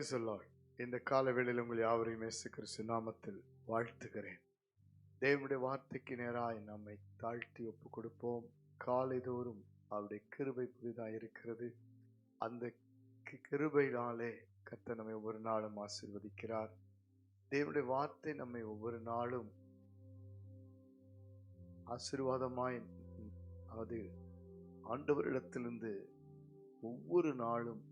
Price இந்த கால வேளையில் உங்கள் யாவரையும் இயேசு கிறிஸ்து நாமத்தில் வாழ்த்துகிறேன். தேவனுடைய வார்த்தைக்கு நேராய் நம்மை தாழ்த்தி ஒப்பு கொடுப்போம். காலைதோறும் அவருடைய கிருபை புதிதாக இருக்கிறது. அந்த கிருபையினாலே கத்த நம்மை ஒவ்வொரு நாளும் ஆசீர்வதிக்கிறார். தேவனுடைய வார்த்தை நம்மை ஒவ்வொரு நாளும் ஆசீர்வாதமாய் அது ஆண்டவரிடத்திலிருந்து ஒவ்வொரு நாளும்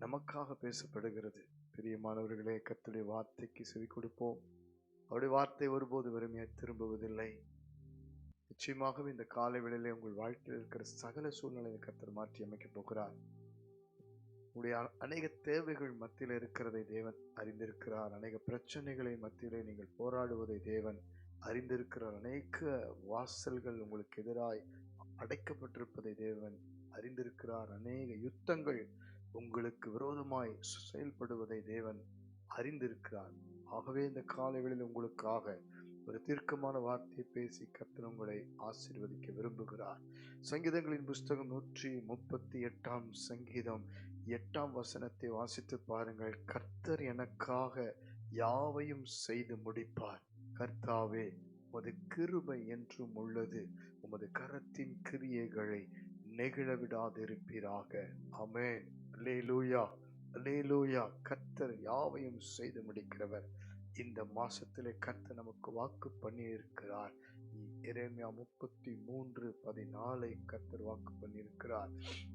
நமக்காக பேசப்படுகிறது. பிரியமானவர்களே கத்துடைய வார்த்தைக்கு செவி கொடுப்போம். அவருடைய வார்த்தை ஒருபோது வறுமையாக திரும்புவதில்லை. நிச்சயமாகவே இந்த காலை வேளையிலே உங்கள் வாழ்க்கையில் இருக்கிற சகல சூழ்நிலையை கத்தர் மாற்றி அமைக்கப் போகிறார். உங்களுடைய அநேக தேவைகள் மத்தியில் இருக்கிறதை தேவன் அறிந்திருக்கிறார். அநேக பிரச்சனைகளை மத்தியிலே நீங்கள் போராடுவதை தேவன் அறிந்திருக்கிறார். அநேக வாசல்கள் உங்களுக்கு எதிராய் அடைக்கப்பட்டிருப்பதை தேவன் அறிந்திருக்கிறார். அநேக யுத்தங்கள் உங்களுக்கு விரோதமாய் செயல்படுவதை தேவன் அறிந்திருக்கிறார். ஆகவே இந்த காலைகளில் உங்களுக்காக ஒரு தீர்க்கமான வார்த்தையை பேசி கர்த்தர் உங்களை ஆசீர்வதிக்க விரும்புகிறார். சங்கீதங்களின் புஸ்தகம் நூற்றி முப்பத்தி எட்டாம் சங்கீதம் எட்டாம் வசனத்தை வாசித்து பாருங்கள். கர்த்தர் எனக்காக யாவையும் செய்து முடிப்பார். கர்த்தாவே உமது கிருபை என்றும் உள்ளது. உமது கரத்தின் கிரியைகளை நெகிழ விடாதிருப்பீராக அமேன் அல்லேலூயா லூயா கர்த்தர் யாவையும் செய்து முடிக்கிறவர். இந்த மாசத்திலே கர்த்தர் நமக்கு வாக்கு பண்ணியிருக்கிறார். இறைமையா முப்பத்தி மூன்று பதினாலை கர்த்தர் வாக்கு பண்ணியிருக்கிறார்.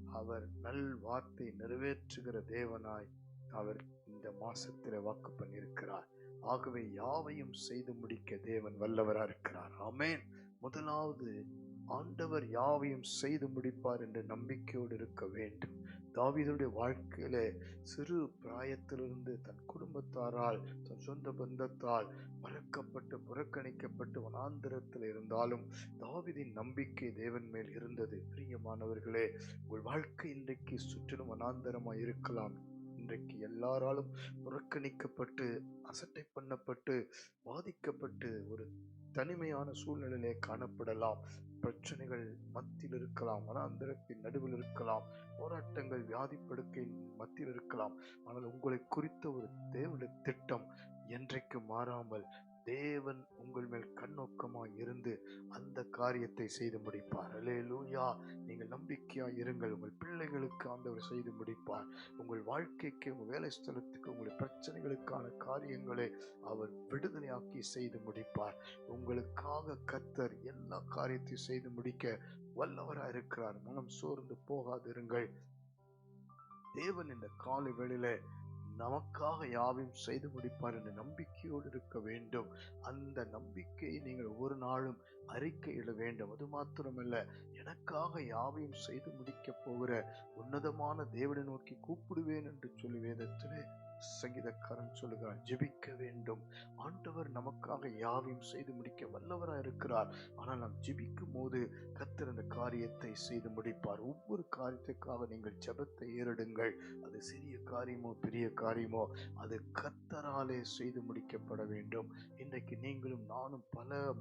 அவர் நல் வார்த்தை நிறைவேற்றுகிற தேவனாய் அவர் இந்த மாசத்திலே வாக்கு பண்ணியிருக்கிறார். ஆகவே யாவையும் செய்து முடிக்க தேவன் வல்லவராக இருக்கிறார். ஆமேன். முதலாவது ஆண்டவர் யாவையும் செய்து முடிப்பார் என்ற நம்பிக்கையோடு இருக்க வேண்டும். தாவீதுடைய வாழ்க்கையிலே சிறு பிராயத்திலிருந்து தன் குடும்பத்தாரால் தன் சொந்த பந்தத்தால் மறக்கப்பட்டு புறக்கணிக்கப்பட்டு வனாந்திரத்தில் இருந்தாலும் தாவிதின் நம்பிக்கை தேவன் மேல் இருந்தது. பிரியமானவர்களே உங்கள் வாழ்க்கை இன்றைக்கு சுற்றிலும் வனாந்தரமாக இருக்கலாம். இன்றைக்கு எல்லாராலும் புறக்கணிக்கப்பட்டு அசட்டை பண்ணப்பட்டு பாதிக்கப்பட்டு ஒரு தனிமையான சூழ்நிலையிலே காணப்படலாம். பிரச்சனைகள் மத்தியில் இருக்கலாம் மன அந்தரத்தின் நடுவில் இருக்கலாம் போராட்டங்கள் வியாதி படுக்கையின் மத்தியில் இருக்கலாம். ஆனால் உங்களை குறித்த ஒரு தேவனுடைய திட்டம் என்றைக்கு மாறாமல் தேவன் உங்கள் மேல் கண்ணோக்கமாய் இருந்து அந்த காரியத்தை செய்து முடிப்பார். லூயா நீங்கள் நம்பிக்கையாக இருங்கள். உங்கள் பிள்ளைகளுக்கு ஆண்டவர் செய்து முடிப்பார். உங்கள் வாழ்க்கைக்கு உங்கள் வேலை ஸ்தலத்துக்கு உங்களுடைய பிரச்சனைகளுக்கான காரியங்களை அவர் விடுதலையாக்கி செய்து முடிப்பார். உங்களுக்காக கர்த்தர் எல்லா காரியத்தையும் செய்து முடிக்க வல்லவராக இருக்கிறார். மனம் சோர்ந்து போகாதிருங்கள். தேவன் இந்த காலை வேளையில நமக்காக யாவையும் செய்து முடிப்பார் என்ற நம்பிக்கையோடு இருக்க வேண்டும். அந்த நம்பிக்கையை நீங்கள் ஒவ்வொரு நாளும் அறிக்கையிட வேண்டும். அது மாத்திரமல்ல எனக்காக யாவையும் செய்து முடிக்கப் போகிற உன்னதமான தேவனை நோக்கி கூப்பிடுவேன் என்று சொல்லி வேதத்திலே சங்கீதக்காரன் சொல்லுகிறார் ஜெபிக்க வேண்டும். ஆண்டவர் நமக்காக யாவையும் செய்து முடிக்க வல்லவராக இருக்கிறார். ஆனால் நாம் ஜெபிக்கும் போது கத்தர் அந்த காரியத்தை செய்து முடிப்பார். ஒவ்வொரு காரியத்துக்காக நீங்கள் ஜெபத்தை ஏறிடுங்கள். அது சிறிய காரியமோ பெரிய காரியமோ அது கத்தராலே செய்து முடிக்கப்பட வேண்டும். இன்றைக்கு நீங்களும் நானும் பல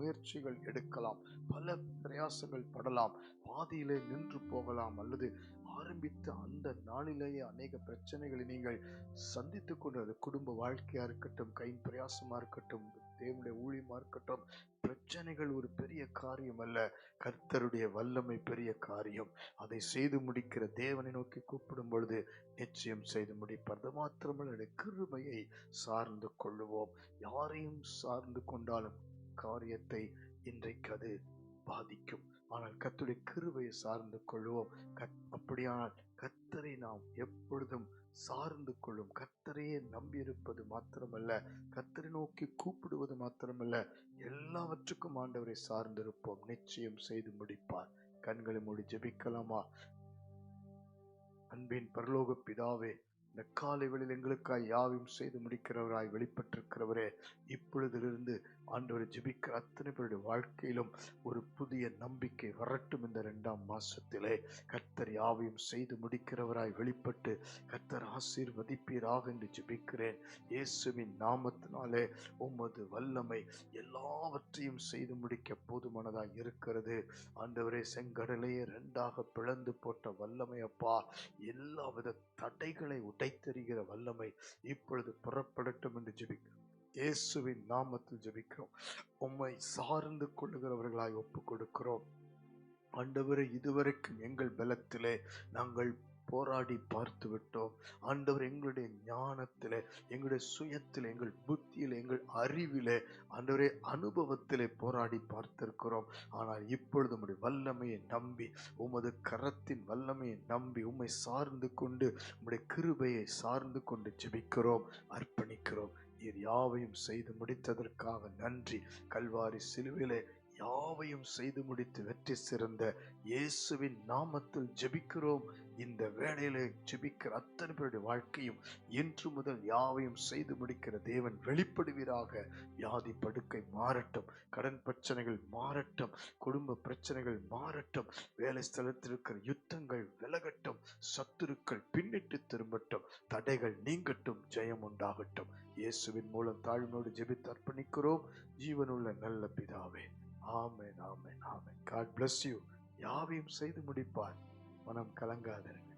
முயற்சிகள் எடுக்கலாம் பல பிரயாசங்கள் படலாம் பாதியிலே நின்று போகலாம் அல்லது ஆரம்பித்த அந்த நாளிலேயே அநேக பிரச்சனைகளை நீங்கள் சந்தித்து கொண்டு குடும்ப வாழ்க்கையாக இருக்கட்டும் கையின் பிரயாசமாக இருக்கட்டும் தேவனுடைய ஊழியமாக இருக்கட்டும் பிரச்சனைகள் ஒரு பெரிய காரியம் அல்ல. கர்த்தருடைய வல்லமை பெரிய காரியம். அதை செய்து முடிக்கிற தேவனை நோக்கி கூப்பிடும் பொழுது நிச்சயம் செய்து முடிப்பார். அது மாத்திரமல்ல கிருமையை சார்ந்து கொள்ளுவோம். யாரையும் சார்ந்து கொண்டாலும் காரியத்தை இன்றைக்கு அது பாதிக்கும். ஆனால் கத்துடைய கிருபையை சார்ந்து கொள்வோம். கத் அப்படியானால் கத்தரை நாம் எப்பொழுதும் சார்ந்து கொள்ளும் கத்தரையே நம்பியிருப்பது மாத்திரமல்ல கத்தரை நோக்கி கூப்பிடுவது மாத்திரமல்ல எல்லாவற்றுக்கும் ஆண்டவரை சார்ந்திருப்போம். நிச்சயம் செய்து முடிப்பார். கண்களை மூடி ஜெபிக்கலாமா? அன்பின் பரலோக பிதாவே இந்த காலை வேளையில் எங்களுக்காய் யாவையும் செய்து முடிக்கிறவராய் வெளிப்பட்டிருக்கிறவரே இப்பொழுதிலிருந்து ஆண்டவர் ஜிபிக்கிற அத்தனை பேருடைய வாழ்க்கையிலும் ஒரு புதிய நம்பிக்கை வரட்டும் இந்த ரெண்டாம் மாசத்திலே. கர்த்தர் யாவையும் செய்து முடிக்கிறவராய் வெளிப்பட்டு கர்த்தர் ஆசீர்வதிப்பீராக என்று ஜிபிக்கிறேன். இயேசுவின் நாமத்தினாலே உமது வல்லமை எல்லாவற்றையும் செய்து முடிக்க போதுமானதாக இருக்கிறது. ஆண்டவரே செங்கடலையே ரெண்டாக பிளந்து போட்ட வல்லமை அப்பா எல்லாவித தடைகளை உடைத்தெறிகிற வல்லமை இப்பொழுது புறப்படட்டும் என்று ஜெபிக்கிறோம். இயேசுவின் நாமத்தில் ஜெபிக்கிறோம். உம்மை சார்ந்து கொள்ளுகிறவர்களாய் ஒப்பு கொடுக்கிறோம் ஆண்டவரை இதுவரைக்கும் எங்கள் பலத்திலே நாங்கள் போராடி பார்த்து விட்டோம். ஆண்டவர் எங்களுடைய ஞானத்தில் எங்களுடைய சுயத்தில் எங்கள் புத்தியில் எங்கள் அறிவில் ஆண்டவரே அனுபவத்திலே போராடி பார்த்திருக்கிறோம். ஆனால் இப்பொழுது உம்முடைய வல்லமையை நம்பி உமது கரத்தின் வல்லமையை நம்பி உம்மை சார்ந்து கொண்டு உம்முடைய கிருபையை சார்ந்து கொண்டு ஜெபிக்கிறோம் அர்ப்பணிக்கிறோம். நீர் யாவையும் செய்து முடித்ததற்காக நன்றி. கல்வாரி சிலுவிலே யாவையும் செய்து முடித்து வெற்றி சிறந்த இயேசுவின் நாமத்தில் ஜெபிக்கிறோம். இந்த வேளையிலே ஜெபிக்கிற அத்தனை பேருடைய வாழ்க்கையும் இன்று முதல் யாவையும் செய்து முடிக்கிற தேவன் வெளிப்படுவீராக. வியாதி படுக்கை மாறட்டும் கடன் பிரச்சனைகள் மாறட்டும் குடும்ப பிரச்சனைகள் மாறட்டும் வேலை ஸ்தலத்தில் இருக்கிற யுத்தங்கள் விலகட்டும் சத்துருக்கள் பின்னிட்டு திரும்பட்டும் தடைகள் நீங்கட்டும் ஜெயம் உண்டாகட்டும். இயேசுவின் மூலம் தாழ்மையோடு ஜெபித்து அர்ப்பணிக்கிறோம். ஜீவனுள்ள நல்ல பிதாவே amen amen amen. God bless you யாவையும் செய்து முடிப்பார். மனம் கலங்காதிருங்க